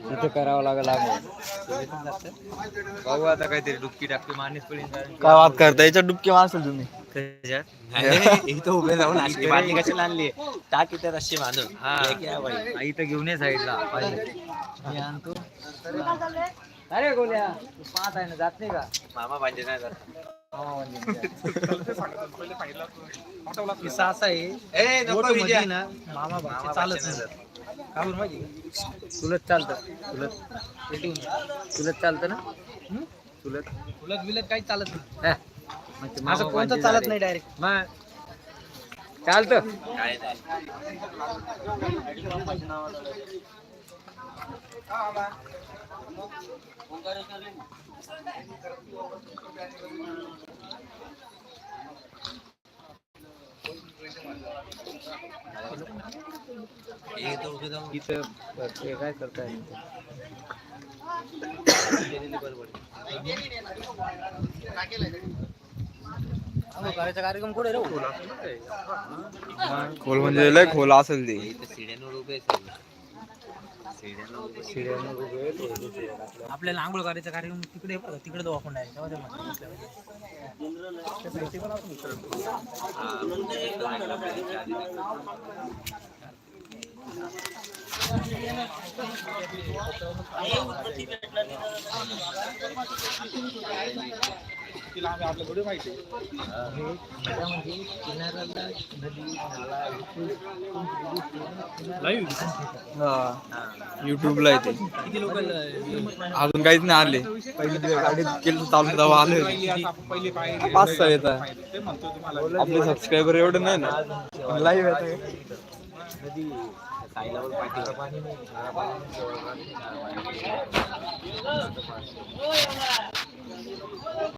तिथे करावं लागेल आता काहीतरी डुबकी टाकली पडीन काय बात करता? याच्यात डुबकी मारसेल तुम्ही. इथं उभे जाऊन असली बाटली कशाला आणली? टाकी अशी बांधून. हा. घेऊन ये साईडला. मी आणतो अरे गोल्या तू पाहत आहे ना जात नाही का? मामा पाहिजे नाही जात. किस्सा असा आहे. मोठं ना मामा भाचे चालत नाही. का बरं माहिती चालतं पेटवून. तुलत चालतं. ना? हं? तुलत उलट बिलट काही चालत नाही. हा. असं कोणतं चालत. नाही डायरेक्ट मग चालतं. हे इथं ते काय बरोबर करायचा कार्यक्रम कुठे खोल म्हणजे लय खोल असेल ते. आपल्याला आंघोळ करायचा कार्यक्रम तिकडे तिकडे जाऊ आपण direct. तेव्हा ते म्हणतात. युट्यूबला येते किती लोक अजून काहीच नाही आले. पहिली गाडीत केलं चालू तेव्हा आले पाच सहा येत आपले सबस्क्रायबर एवढे नाही ना. लाईव्ह येत